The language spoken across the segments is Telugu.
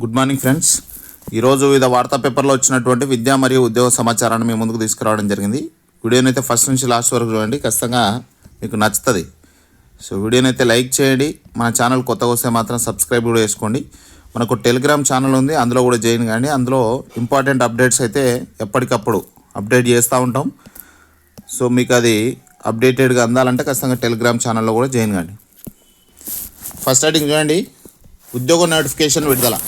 గుడ్ మార్నింగ్ ఫ్రెండ్స్ ఈరోజు వివిధ వార్తా పేపర్లో వచ్చినటువంటి విద్య మరియు ఉద్యోగ సమాచారాన్ని మీ ముందుకు తీసుకురావడం జరిగింది. వీడియోని అయితే ఫస్ట్ నుంచి లాస్ట్ వరకు చూడండి. ఖచ్చితంగా మీకు నచ్చుతుంది. సో వీడియోని అయితే లైక్ చేయండి. మన ఛానల్ కొత్తగా వస్తే మాత్రం సబ్స్క్రైబ్ కూడా చేసుకోండి. మనకు టెలిగ్రామ్ ఛానల్ ఉంది. అందులో కూడా జాయిన్ కానీ అందులో ఇంపార్టెంట్ అప్డేట్స్ అయితే ఎప్పటికప్పుడు అప్డేట్ చేస్తూ ఉంటాం. సో మీకు అది అప్డేటెడ్గా అందాలంటే ఖచ్చితంగా టెలిగ్రామ్ ఛానల్లో కూడా జాయిన్ కండి. ఫస్ట్ స్టార్టింగ్ చూడండి. ఉద్యోగ నోటిఫికేషన్ విడుదల.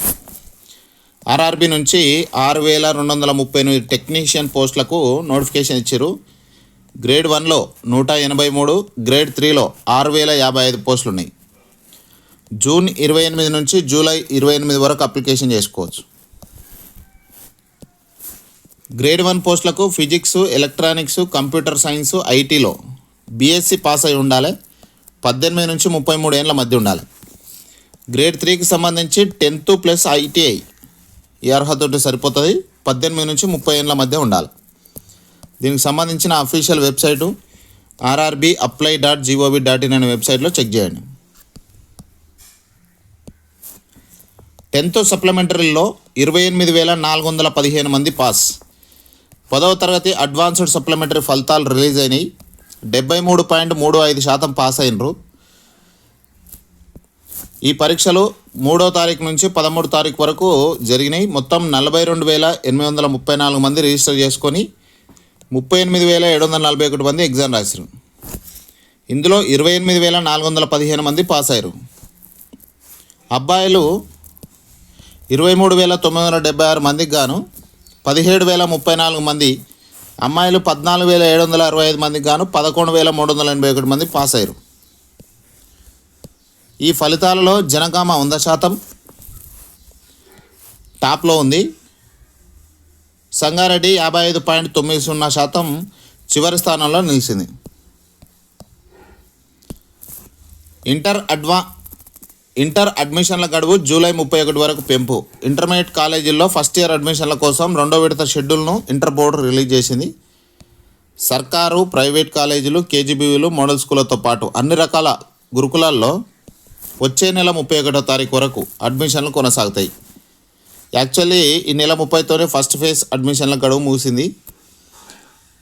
ఆర్ఆర్బి నుంచి ఆరు వేల రెండు వందల ముప్పై ఎనిమిది టెక్నీషియన్ పోస్టులకు నోటిఫికేషన్ ఇచ్చారు. గ్రేడ్ వన్లో నూట ఎనభై మూడు గ్రేడ్ త్రీలో ఆరు వేల యాభై ఐదు పోస్టులు ఉన్నాయి జూన్ ఇరవై ఎనిమిది నుంచి జూలై ఇరవై ఎనిమిది వరకు అప్లికేషన్ చేసుకోవచ్చు. గ్రేడ్ వన్ పోస్టులకు ఫిజిక్స్ ఎలక్ట్రానిక్స్ కంప్యూటర్ సైన్స్ ఐటీలో బీఎస్సీ పాస్ అయి ఉండాలి. పద్దెనిమిది నుంచి ముప్పై మూడు ఏళ్ళ మధ్య ఉండాలి. గ్రేడ్ త్రీకి సంబంధించి టెన్త్ ప్లస్ ఐటీఐ ఈ అర్హతతో సరిపోతుంది. పద్దెనిమిది నుంచి ముప్పై ఏళ్ళ మధ్య ఉండాలి. దీనికి సంబంధించిన official website RRB apply dot gov dot in అనే వెబ్సైట్లో చెక్ చేయండి. టెన్త్ సప్లిమెంటరీలో ఇరవై ఎనిమిది వేల నాలుగు వందల పదిహేను మంది పాస్. పదవ తరగతి అడ్వాన్స్డ్ సప్లిమెంటరీ ఫలితాలు రిలీజ్ అయినాయి. డెబ్బై మూడు పాయింట్ మూడు ఐదు శాతం పాస్ అయినరు. ఈ పరీక్షలు మూడో తారీఖు నుంచి పదమూడు తారీఖు వరకు జరిగినాయి. మొత్తం నలభై రెండు వేల ఎనిమిది వందల ముప్పై నాలుగు మంది రిజిస్టర్ చేసుకొని ముప్పై ఎనిమిది వేల ఏడు వందల నలభై ఒకటి మంది ఎగ్జామ్ రాశారు ఇందులో ఇరవై ఎనిమిది వేల నాలుగు వందల పదిహేను మంది పాస్ అయ్యారు అబ్బాయిలు ఇరవై మూడు వేల తొమ్మిది వందల డెబ్బై ఆరు మందికి గాను పదిహేడు వేల ముప్పై నాలుగు మంది అమ్మాయిలు పద్నాలుగు వేల ఏడు వందల అరవై ఐదు మందికి గాను పదకొండు వేల మూడు వందల ఎనభై ఒకటి మంది పాస్ అయ్యారు ఈ ఫలితాలలో జనగామ వంద శాతం. టాప్లో ఉంది. సంగారెడ్డి యాభై ఐదు పాయింట్ తొమ్మిది సున్నా శాతం చివరి స్థానంలో నిలిచింది. ఇంటర్ అడ్వా ఇంటర్ అడ్మిషన్ల గడువు జూలై ముప్పై ఒకటి వరకు పెంపు. ఇంటర్మీడియట్ కాలేజీల్లో ఫస్ట్ ఇయర్ అడ్మిషన్ల కోసం రెండో విడత షెడ్యూల్ను ఇంటర్ బోర్డు రిలీజ్ చేసింది. సర్కారు ప్రైవేట్ కాలేజీలు కేజీబీవీలు మోడల్ స్కూళ్ళతో పాటు అన్ని రకాల గురుకులాల్లో వచ్చే నెల ముప్పై ఒకటో తారీఖు వరకు అడ్మిషన్లు కొనసాగుతాయి. యాక్చువల్లీ ఈ నెల ముప్పైతోనే ఫస్ట్ ఫేజ్ అడ్మిషన్ల గడువు ముగిసింది.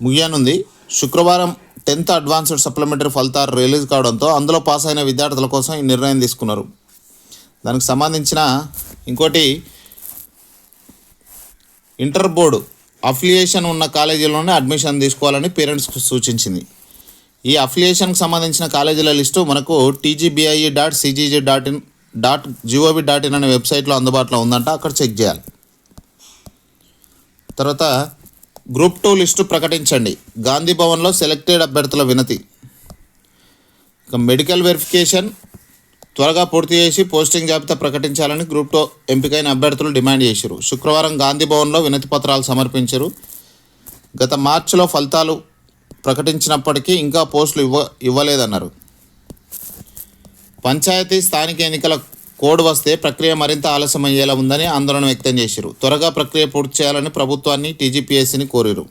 ముగియనుంది. శుక్రవారం టెన్త్ అడ్వాన్స్డ్ సప్లిమెంటరీ ఫలితాలు రిలీజ్ కావడంతో అందులో పాస్ అయిన విద్యార్థుల కోసం ఈ నిర్ణయం తీసుకున్నారు. దానికి సంబంధించిన ఇంకోటి ఇంటర్ బోర్డు అఫిలియేషన్ ఉన్న కాలేజీలోనే అడ్మిషన్ తీసుకోవాలని పేరెంట్స్కు సూచించింది. ఈ అఫిలియేషన్కి సంబంధించిన కాలేజీల లిస్టు మనకు TGBIE dot CGG dot in dot gov dot in అనే వెబ్సైట్లో అందుబాటులో ఉందంట. అక్కడ చెక్ చేయాలి. తర్వాత గ్రూప్ టూ లిస్టు ప్రకటించండి. గాంధీ భవన్లో సెలెక్టెడ్ అభ్యర్థుల వినతి. ఇక మెడికల్ వెరిఫికేషన్ త్వరగా పూర్తి చేసి పోస్టింగ్ జాబితా ప్రకటించాలని గ్రూప్ టూ ఎంపికైన అభ్యర్థులు డిమాండ్ చేశారు. శుక్రవారం గాంధీ భవన్లో వినతి పత్రాలు సమర్పించారు. గత మార్చిలో ఫలితాలు ప్రకటించినప్పటికీ ఇంకా పోస్టులు ఇవ్వ ఇవ్వలేదన్నారు. పంచాయతీ స్థానిక ఎన్నికల కోడ్ వస్తే ప్రక్రియ మరింత ఆలస్యం అయ్యేలా ఉందని ఆందోళన వ్యక్తం చేశారు. త్వరగా ప్రక్రియ పూర్తి చేయాలని ప్రభుత్వాన్ని టీజీపీఎస్సీని కోరారు.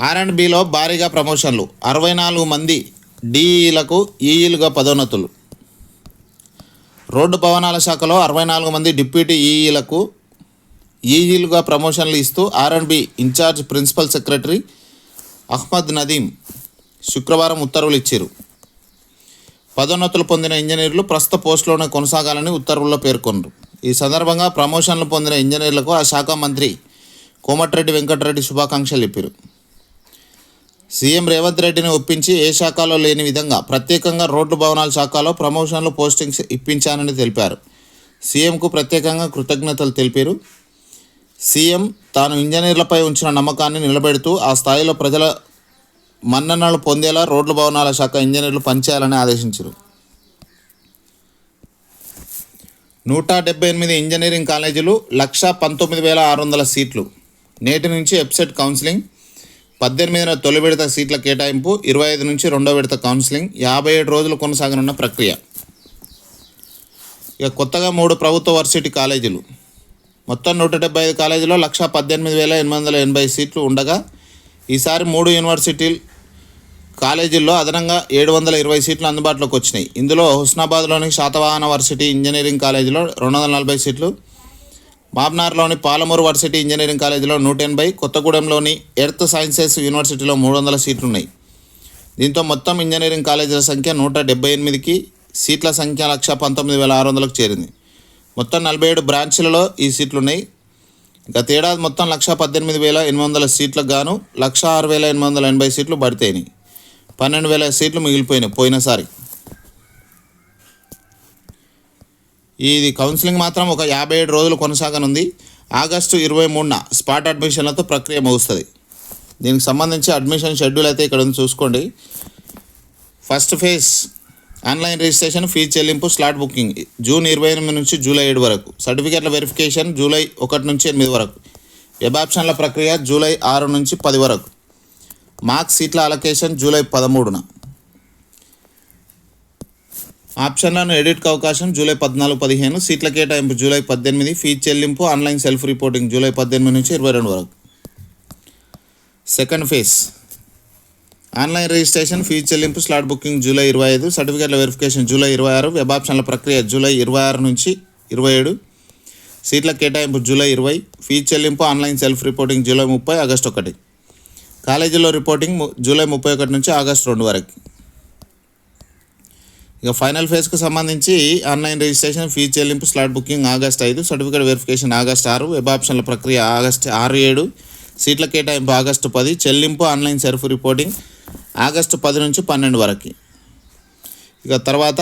ఆర్ అండ్ బిలో భారీగా ప్రమోషన్లు. అరవై నాలుగు మంది డిఈలకు ఈఈలుగా పదోన్నతులు. రోడ్డు భవనాల శాఖలో అరవై నాలుగు మంది డిప్యూటీ ఈఈలకు ఈఈలుగా ప్రమోషన్లు ఇస్తూ R and B incharge principal secretary Ahmed Nadeem శుక్రవారం ఉత్తర్వులు ఇచ్చారు. పదోన్నతులు పొందిన ఇంజనీర్లు ప్రస్తుత పోస్టులోనే కొనసాగాలని ఉత్తర్వుల్లో పేర్కొన్నారు. ఈ సందర్భంగా ప్రమోషన్లు పొందిన ఇంజనీర్లకు ఆ శాఖ మంత్రి కోమటిరెడ్డి వెంకటరెడ్డి శుభాకాంక్షలు చెప్పారు. సీఎం రేవంత్ రెడ్డిని ఒప్పించి ఏ శాఖలో లేని విధంగా ప్రత్యేకంగా రోడ్డు భవనాల శాఖలో ప్రమోషన్లు పోస్టింగ్స్ ఇప్పించానని తెలిపారు. సీఎంకు ప్రత్యేకంగా కృతజ్ఞతలు తెలిపారు. సీఎం తాను ఇంజనీర్లపై ఉంచిన నమ్మకాన్ని నిలబెడుతూ ఆ స్థాయిలో ప్రజల మన్ననలు పొందేలా రోడ్ల భవనాల శాఖ ఇంజనీర్లు పనిచేయాలని ఆదేశించారు. నూట డెబ్బై ఎనిమిది ఇంజనీరింగ్ కాలేజీలు లక్ష పంతొమ్మిది వేల ఆరు వందల సీట్లు. నేటి నుంచి వెబ్సైట్ కౌన్సిలింగ్ పద్దెనిమిదిన తొలి విడత సీట్ల కేటాయింపు ఇరవై ఐదు నుంచి రెండో విడత కౌన్సిలింగ్ యాభై ఏడు రోజులు కొనసాగనున్న ప్రక్రియ. ఇక కొత్తగా మూడు ప్రభుత్వ వర్సిటీ కాలేజీలు. మొత్తం నూట డెబ్బై ఐదు కాలేజీలో లక్ష పద్దెనిమిది వేల ఎనిమిది వందల ఎనభై సీట్లు ఉండగా ఈసారి మూడు యూనివర్సిటీలు కాలేజీల్లో అదనంగా ఏడు వందల ఇరవై సీట్లు అందుబాటులోకి వచ్చినాయి. ఇందులో హుస్నాబాద్లోని శాతవాహన వర్సిటీ ఇంజనీరింగ్ కాలేజీలో రెండు వందల నలభై సీట్లు మాబ్నార్లోని పాలమూరు వర్సిటీ ఇంజనీరింగ్ కాలేజీలో నూట ఎనభై కొత్తగూడెంలోని ఎర్త్ సైన్సెస్ యూనివర్సిటీలో మూడు వందల సీట్లు ఉన్నాయి దీంతో మొత్తం ఇంజనీరింగ్ కాలేజీల సంఖ్య నూట డెబ్బై ఎనిమిదికి సీట్ల సంఖ్య లక్ష పంతొమ్మిది వేల ఆరు వందలకు చేరింది. మొత్తం నలభై ఏడు బ్రాంచ్లలో ఈ సీట్లు ఉన్నాయి గత ఏడాది మొత్తం లక్ష పద్దెనిమిది వేల ఎనిమిది వందల సీట్లకు గాను లక్ష ఆరు వేల ఎనిమిది వందల ఎనభై సీట్లు పడితేని. పన్నెండు వేల సీట్లు మిగిలిపోయినాయి పోయినసారి. ఇది కౌన్సిలింగ్ మాత్రం ఒక యాభై ఏడు రోజులు కొనసాగనుంది. ఆగస్టు ఇరవై మూడున స్పాట్ అడ్మిషన్లతో ప్రక్రియ ముగుస్తుంది. దీనికి సంబంధించి అడ్మిషన్ షెడ్యూల్ అయితే ఇక్కడ చూసుకోండి. First phase online registration fee చెల్లింపు స్లాట్ బుకింగ్. జూన్ ఇరవై ఎనిమిది నుంచి జూలై ఏడు వరకు. సర్టిఫికేట్ల వెరిఫికేషన్ జూలై ఒకటి నుంచి ఎనిమిది వరకు. వెబ్ ఆప్షన్ల ప్రక్రియ జూలై ఆరు నుంచి పది వరకు. మార్క్స్ సీట్ల అలొకేషన్ జూలై పదమూడున. ఆప్షన్లను ఎడిట్కు అవకాశం జూలై పద్నాలుగు పదిహేను. సీట్ల కేటాయింపు జూలై పద్దెనిమిది. ఫీజు చెల్లింపు ఆన్లైన్ సెల్ఫ్ రిపోర్టింగ్ జూలై పద్దెనిమిది నుంచి ఇరవై రెండు వరకు. Second phase. Online registration fee చెల్లింపు స్లాట్ బుకింగ్ జూలై ఇరవై ఐదు సర్టిఫికేట్ల వెరిఫికేషన్ జూలై ఇరవై ఆరు వెబ్ ఆప్షన్ల ప్రక్రియ జూలై ఇరవై ఆరు నుంచి ఇరవై ఏడు సీట్ల కేటాయింపు జూలై ఇరవై ఫీజు చెల్లింపు ఆన్లైన్ సెల్ఫ్ రిపోర్టింగ్ జూలై ముప్పై ఆగస్టు ఒకటి. కాలేజీలో రిపోర్టింగ్ జూలై ముప్పై ఒకటి నుంచి ఆగస్టు రెండు వరకు. ఇక ఫైనల్ ఫేజ్కు సంబంధించి ఆన్లైన్ రిజిస్ట్రేషన్ ఫీజు చెల్లింపు స్లాట్ బుకింగ్ ఆగస్ట్ ఐదు సర్టిఫికేట్ వెరిఫికేషన్ ఆగస్ట్ ఆరు వెబ్ ఆప్షన్ల ప్రక్రియ ఆగస్ట్ ఆరు ఏడు సీట్ల కేటాయింపు ఆగస్టు పది చెల్లింపు ఆన్లైన్ సెల్ఫ్ రిపోర్టింగ్ ఆగస్టు పది నుంచి పన్నెండు వరకు. ఇక తర్వాత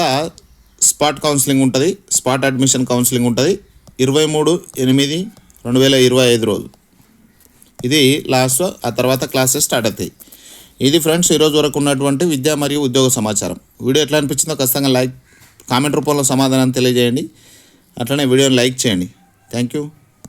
స్పాట్ కౌన్సిలింగ్ ఉంటుంది. స్పాట్ అడ్మిషన్ కౌన్సిలింగ్ ఉంటుంది. ఇరవై మూడు ఎనిమిది రెండు వేల ఇరవై ఐదు రోజు. ఇది లాస్ట్ ఆ తర్వాత క్లాసెస్ స్టార్ట్ అవుతాయి. ఇది ఫ్రెండ్స్ ఈరోజు వరకు ఉన్నటువంటి విద్య మరియు ఉద్యోగ సమాచారం. వీడియో ఎట్లా అనిపించిందో ఖచ్చితంగా లైక్ కామెంట్ రూపంలో సమాధానం తెలియజేయండి. అట్లనే వీడియోని లైక్ చేయండి. Thank you.